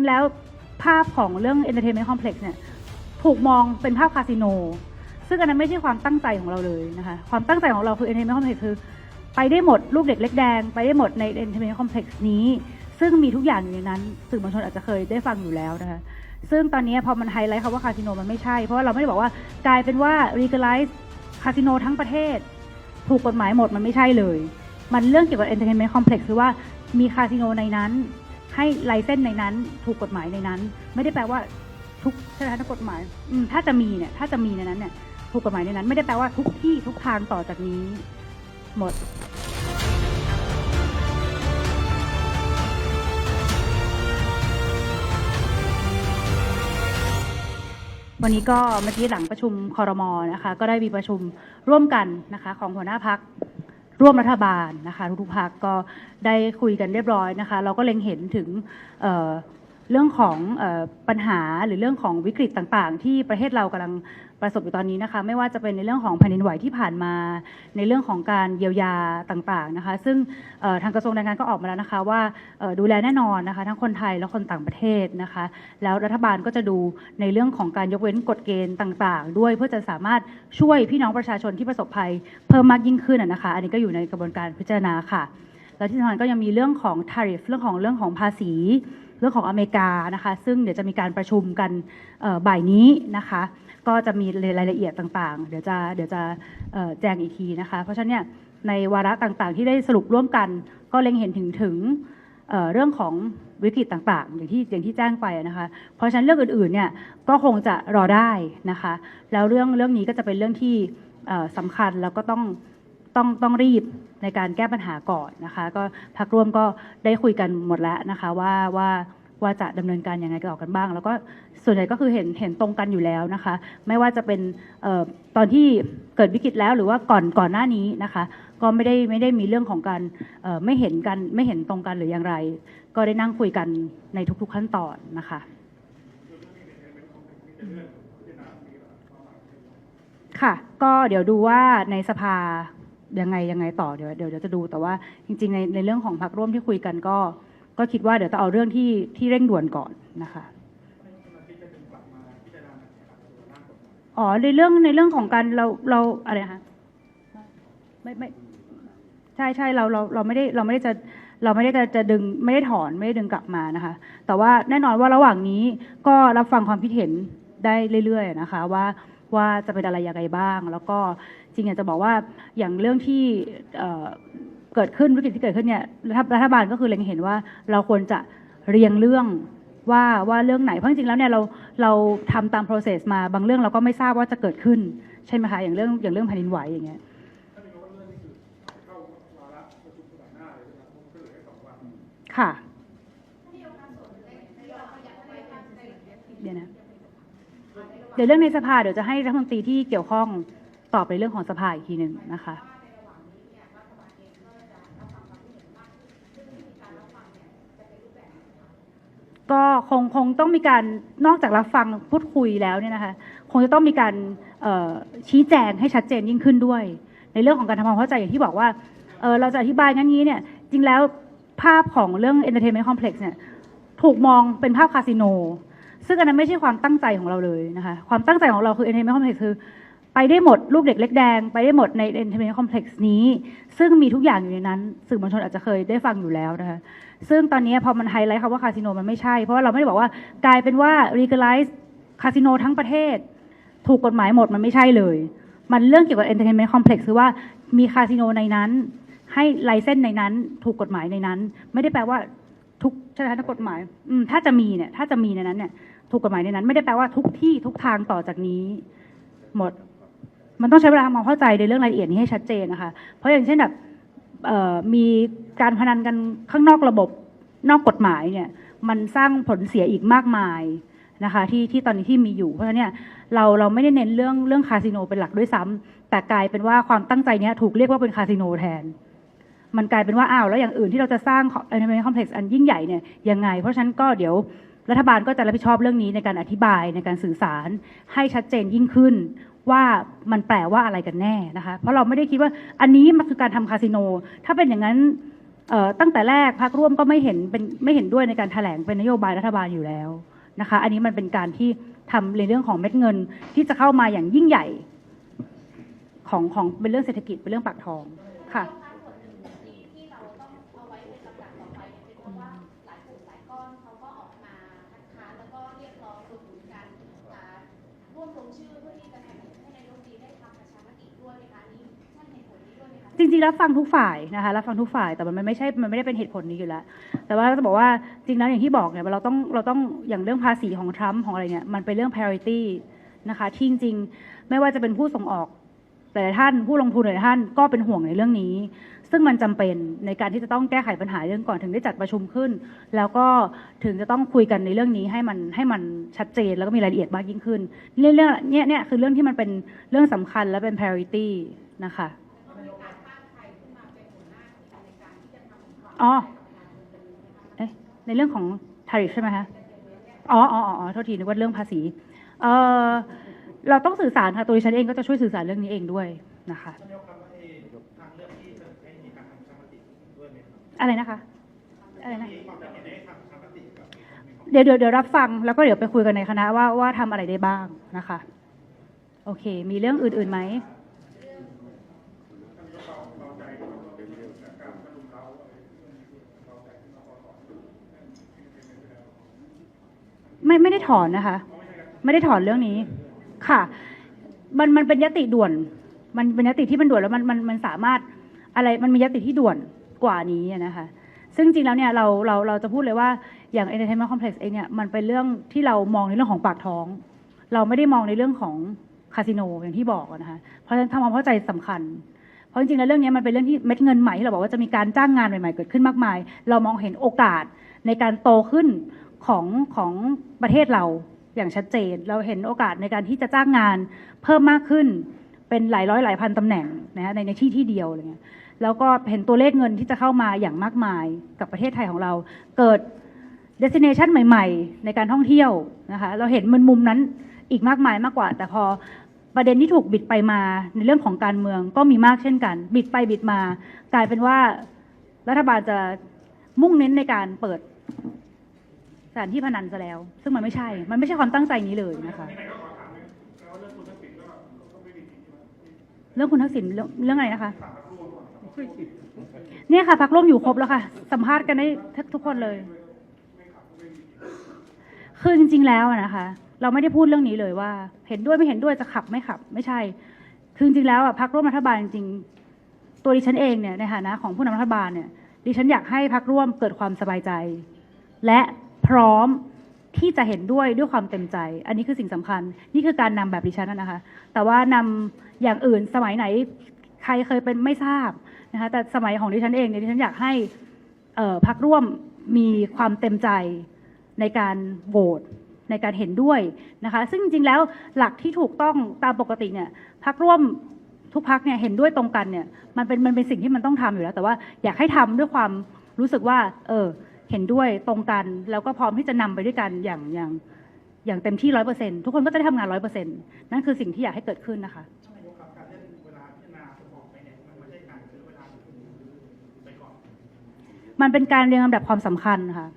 ริง ๆ แล้วภาพของเรื่อง Entertainment Complex เนี่ยถูกมองเป็นภาพคาสิโน ซึ่งอันนั้นไม่ใช่ความตั้งใจของเราเลยนะคะ ความตั้งใจของเราคือ Entertainment Complex คือ ไปได้หมดลูกเด็กเล็กแดง ไปได้หมดใน Entertainment Complex นี้ ซึ่งมีทุกอย่างอยู่ในนั้นสื่อมวลชนอาจจะเคยได้ฟังอยู่แล้วนะคะ ซึ่งตอนนี้พอมันไฮไลท์คำว่าคาสิโนมันไม่ใช่ เพราะว่าเราไม่ได้บอกว่ากลายเป็นว่า legalize คาสิโนทั้งประเทศ ถูกกฎหมายหมดมันไม่ใช่เลย มันเรื่องเกี่ยวกับ entertainment complex คือว่ามีคาสิโนในนั้น ให้ไลเซนในนั้นถูกกฎหมายในนั้น ไม่ได้แปลว่าทุกใช่ไหมคะถ้ากฎหมายถ้าจะมีเนี่ยถ้าจะมีในนั้นเนี่ยถูกกฎหมายในนั้น ไม่ได้แปลว่าทุกที่ทุกทางต่อจากนี้หมดวันนี้ก็เมื่อกี้หลังประชุมคอรมอนะคะ ก็ได้มีประชุมร่วมกันนะคะ ของหัวหน้าพัก ร่วมรัฐบาลนะคะทุกๆพักก็ได้คุยกันเรียบร้อยนะคะ เราก็เล็งเห็นถึง เรื่องของปัญหาหรือเรื่องของวิกฤตต่างๆ ที่ประเทศเรากำลังประสบอยู่ตอนนี้นะคะไม่ว่าจะเป็นในเรื่องของแผ่นดินไหวที่ผ่านมา ในเรื่องของการเยียวยาต่างๆนะคะ ซึ่งทางกระทรวงแรงงานก็ออกมาแล้วนะคะ ว่าดูแลแน่นอนนะคะ ทั้งคนไทยและคนต่างประเทศนะคะ แล้วรัฐบาลก็จะดูในเรื่องของการยกเว้นกฎเกณฑ์ต่างๆ ด้วยเพื่อจะสามารถช่วยพี่น้องประชาชนที่ประสบภัยเพิ่มมากยิ่งขึ้นนะคะ อันนี้ก็อยู่ในกระบวนการพิจารณาค่ะแล้วที่สำคัญก็ยังมีเรื่องของ tariff เรื่องของเรื่องของภาษี เรื่องของอเมริกานะคะ ซึ่งเดี๋ยวจะมีการประชุมกันบ่ายนี้นะคะ ก็จะมีรายละเอียดต่างๆ เดี๋ยวจะเดี๋ยวจะแจ้งอีกทีนะคะ เพราะฉะนั้นเนี่ยในวาระต่างๆ ที่ได้สรุปร่วมกัน ก็เล็งเห็นถึงถึงเรื่องของวิกฤตต่างๆ อย่างที่อย่างที่แจ้งไปนะคะ เพราะฉะนั้นเรื่องอื่นๆเนี่ยก็คงจะรอได้นะคะ แล้วเรื่องเรื่องนี้ก็จะเป็นเรื่องที่สำคัญแล้วก็ต้องต้องต้องรีบ ในการแก้ปัญหาก่อนนะคะ ก็พักร่วมก็ได้คุยกันหมดแล้วนะคะว่าว่าว่าจะดำเนินการยังไงกันอกันบ้าง แล้วก็ส่วนใหญ่ก็คือเห็นเห็นตรงกันอยู่แล้วนะคะ ไม่ว่าจะเป็นออตอนที่เกิดวิกฤตแล้วหรือว่าก่อนก่อนหน้านี้นะคะ ก็ไม่ได้ไม่ได้มีเรื่องของการไม่เห็นกันไม่เห็นตรงกันหรืออย่างไร ก็ได้นั่งคุยกันในทุก ๆขั้นตอนนะคะค่ะ ก็เดี๋ยวดูว่าในสภา ยังไงยังไงต่อเดี๋ยวเดี๋ยวเดี๋ยวจะดูแต่ว่าจริงๆในในเรื่องของพรรคร่วมที่คุยกันก็ ก็คิดว่าเดี๋ยวจะเอาเรื่องที่ที่เร่งด่วนก่อนนะคะอ๋อในเรื่องในเรื่องของการเราเราอะไรคะไม่ไม่ใช่ใช่เราเราเราไม่ได้เราไม่ได้จะเราไม่ได้จะจะดึงไม่ได้ถอนไม่ได้ดึงกลับมานะคะ แต่ว่าแน่นอนว่าระหว่างนี้ก็รับฟังความคิดเห็นได้เรื่อย ๆ นะคะ ว่าว่าจะเป็นอะไรยังไงบ้าง แล้วก็ จริงอยากจะบอกว่าอย่างเรื่องที่เเกิดขึ้นวิกฤตที่เกิดขึ้นเนี่ยรัฐรัฐบาลก็คือเล็งเห็นว่าเราควรจะเรียงเรื่องว่าว่าเรื่องไหนเพราะจริงแล้วเนี่ยเราเราทำตาม process มาบางเรื่องเราก็ไม่ทราบว่าจะเกิดขึ้น ใช่ไหมคะอย่างเรื่องอย่างเรื่องแผ่นดินไหวอย่างเงี้ยค่ะเดี๋ยวนะเดี๋ยวเรื่องในสภาเดี๋ยวจะให้รัฐมนตรีที่เกี่ยวข้อง ตอบในเรื่องของสภาอีกทีหนึ่งนะคะก็คงคงต้องมีการนอกจากรับฟังพูดคุยแล้วเนี่ยนะคะคงจะต้องมีการชี้แจงให้ชัดเจนยิ่งขึ้นด้วย ในเรื่องของการทำความเข้าใจอย่างที่บอกว่าเเราจะอธิบายงั้นงี้เนี่ยจริงแล้วภาพของเรื่อง entertainment complex เนี่ยถูกมองเป็นภาพคาสิโน ซึ่งอันนั้นไม่ใช่ความตั้งใจของเราเลยนะคะความตั้งใจของเราคือ entertainment complex คือ ไปได้หมดลูกเด็กเล็กแดง ไปได้หมดใน entertainment complex นี้ ซึ่งมีทุกอย่างอยู่ในนั้น สื่อมวลชนอาจจะเคยได้ฟังอยู่แล้วนะคะซึ่งตอนนี้พอมันไฮไลท์คำว่าคาสิโนมันไม่ใช่ เพราะว่าเราไม่ได้บอกว่ากลายเป็นว่า legalize คาสิโนทั้งประเทศ ถูกกฎหมายหมดมันไม่ใช่เลย มันเรื่องเกี่ยวกับ entertainment complex คือว่ามีคาสิโนในนั้น ให้ไลเซนในนั้นถูกกฎหมายในนั้น ไม่ได้แปลว่าทุกใช่ไหมคะถ้ากฎหมายมถ้าจะมีเนี่ยถ้าจะมีในนั้นเนี่ยถูกกฎหมายในนั้น ไม่ได้แปลว่าทุกที่ทุกทางต่อจากนี้หมด มันต้องใช้เวลาทำความเข้าใจในเรื่องรายละเอียดนี้ให้ชัดเจนนะคะ เพราะอย่างเช่นแบบมีการพนันกันข้างนอกระบบนอกกฎหมายเนี่ยมันสร้างผลเสียอีกมากมายนะคะที่ที่ตอนนี้ที่มีอยู่เพราะฉะนั้นเนี่ยเราเราไม่ได้เน้นเรื่องเรื่องคาสิโนเป็นหลักด้วยซ้ำแต่กลายเป็นว่าความตั้งใจเนี้ยถูกเรียกว่าเป็นคาสิโนแทน มันกลายเป็นว่าอ้าวแล้วอย่างอื่นที่เราจะสร้าง entertainment complex อันยิ่งใหญ่เนี่ยยังไง เพราะฉะนั้นก็เดี๋ยวรัฐบาลก็จะรับผิดชอบเรื่องนี้ในการอธิบายในการสื่อสารให้ชัดเจนยิ่งขึ้น ว่ามันแปลว่าอะไรกันแน่นะคะ เพราะเราไม่ได้คิดว่าอันนี้มันคือการทำคาสิโน ถ้าเป็นอย่างนั้นตั้งแต่แรกพักร่วมก็ไม่เห็นเป็นไม่เห็นด้วยในการแถลงเป็นนโยบายรัฐบาลอยู่แล้วนะคะ อันนี้มันเป็นการที่ทำในเรื่องของเม็ดเงินที่จะเข้ามาอย่างยิ่งใหญ่ของของเป็นเรื่องเศรษฐกิจเป็นเรื่องปากท้องค่ะร่วมลงชื่อเพื่อที่จะเส จริงๆรับฟังทุกฝ่ายนะคะรับฟังทุกฝ่ายแต่มันไม่ใช่มันไม่ได้เป็นเหตุผลนี้อยู่แล้ว แต่ว่าจะบอกว่าจริงแล้วอย่างที่บอกเนี่ยเราต้องเราต้องอย่างเรื่องภาษีของทรัมป์ของอะไรเนี่ยมันเป็นเรื่อง priority นะคะที่จริงๆไม่ว่าจะเป็นผู้ส่งออกแต่ท่านผู้ลงทุนแต่ละท่านก็เป็นห่วงในเรื่องนี้ ซึ่งมันจำเป็นในการที่จะต้องแก้ไขปัญหาเรื่องก่อนถึงได้จัดประชุมขึ้น แล้วก็ถึงจะต้องคุยกันในเรื่องนี้ให้มันให้มันชัดเจนแล้วก็มีรายละเอียดมากยิ่งขึ้นเรื่องเรื่องเนี้ยเนี่ยคือเรื่องที่มันเป็นเรื่องสำคัญและเป็น priority นะคะอ๋อเอ๊ะในเรื่องของ tariff ใช่ไหมคะอ๋ออ๋ออ๋อโทษทีนึกว่าเรื่องภาษีเออเราต้องสื่อสารค่ะตัวดิฉันเองก็จะช่วยสื่อสารเรื่องนี้เองด้วยนะคะ อะไรนะคะ อะไรนะ เดี๋ยวเดี๋ยวเดี๋ยวรับฟังแล้วก็เดี๋ยวไปคุยกันในคณะว่าว่าทำอะไรได้บ้างนะคะ โอเค มีเรื่องอื่นๆไหมไม่ไม่ได้ถอนนะคะ ไม่ได้ถอนเรื่องนี้ ค่ะ มันมันเป็นยติด่วน มันเป็นยติที่มันด่วนแล้วมันมันมันสามารถอะไรมันมียติที่ด่วน กว่านี้นะคะซึ่งจริงแล้วเนี่ยเราเราเราจะพูดเลยว่าอย่าง entertainment complex เองเนี่ยมันเป็นเรื่องที่เรามองในเรื่องของปากท้อง เราไม่ได้มองในเรื่องของคาสิโนอย่างที่บอกนะคะเพราะฉะนั้นทำความเข้าใจสำคัญ เพราะจริงๆแล้วเรื่องนี้มันเป็นเรื่องที่เม็ดเงินใหม่ที่เราบอกว่าจะมีการจ้างงานใหม่ๆเกิดขึ้นมากมาย เรามองเห็นโอกาสในการโตขึ้นของของประเทศเราอย่างชัดเจน เราเห็นโอกาสในการที่จะจ้างงานเพิ่มมากขึ้น เป็นหลายร้อยหลายพันตำแหน่งนะฮะในในที่ที่เดียวอะไรเงี้ยแล้วก็เห็นตัวเลขเงินที่จะเข้ามาอย่างมากมายกับประเทศไทยของเรา เกิด destination ใหม่ ๆ ในการท่องเที่ยวนะคะเราเห็นมันมุมนั้นอีกมากมายมากกว่า แต่พอประเด็นที่ถูกบิดไปมาในเรื่องของการเมืองก็มีมากเช่นกัน บิดไปบิดมา กลายเป็นว่ารัฐบาลจะมุ่งเน้นในการเปิดสถานที่พนันซะแล้ว ซึ่งมันไม่ใช่ มันไม่ใช่ความตั้งใจนี้เลยนะคะ รื่องคุณทักษิณเรื่องเรื่องอะไรนะคะเนี่ยค่ะพักร่วมอยู่ครบแล้วค่ะ สัมภาษณ์กันได้ทุกคนเลย คือจริง ๆ แล้วอะนะคะ เราไม่ได้พูดเรื่องนี้เลยว่า เห็นด้วยไม่เห็นด้วยจะขับไม่ขับ ไม่ใช่ คือจริงๆแล้วอะพักร่วมรัฐบาลจริงๆตัวดิฉันเองเนี่ยในฐานะของผู้นำรัฐบาลเนี่ยดิฉันอยากให้พักร่วมเกิดความสบายใจ และพร้อม ที่จะเห็นด้วยด้วยความเต็มใจ อันนี้คือสิ่งสำคัญ นี่คือการนำแบบดิฉันนะคะ แต่ว่านำอย่างอื่นสมัยไหนใครเคยเป็นไม่ทราบนะคะแต่สมัยของดิฉันเองเนี่ยดิฉันอยากให้เพักร่วมมีความเต็มใจในการโหวตในการเห็นด้วยนะคะ ซึ่งจริงแล้วหลักที่ถูกต้องตามปกติเนี่ยพักร่วมทุกพักเนี่ยเห็นด้วยตรงกันเนี่ยมันเป็นมันเป็นสิ่งที่มันต้องทำอยู่แล้ว แต่ว่าอยากให้ทำด้วยความรู้สึกว่า เออ เห็นด้วยตรงกันแล้วก็พร้อมที่จะนำไปด้วยกันอย่างอย่างอย่างเต็มที่ร้อยเปอร์เซ็นทุกคนก็จะได้ทำงานร้อยเปอร์เซ็นนั่นคือสิ่งที่อยากให้เกิดขึ้นนะคะมันเป็นการเรียงลำดับความสำคัญค่ะ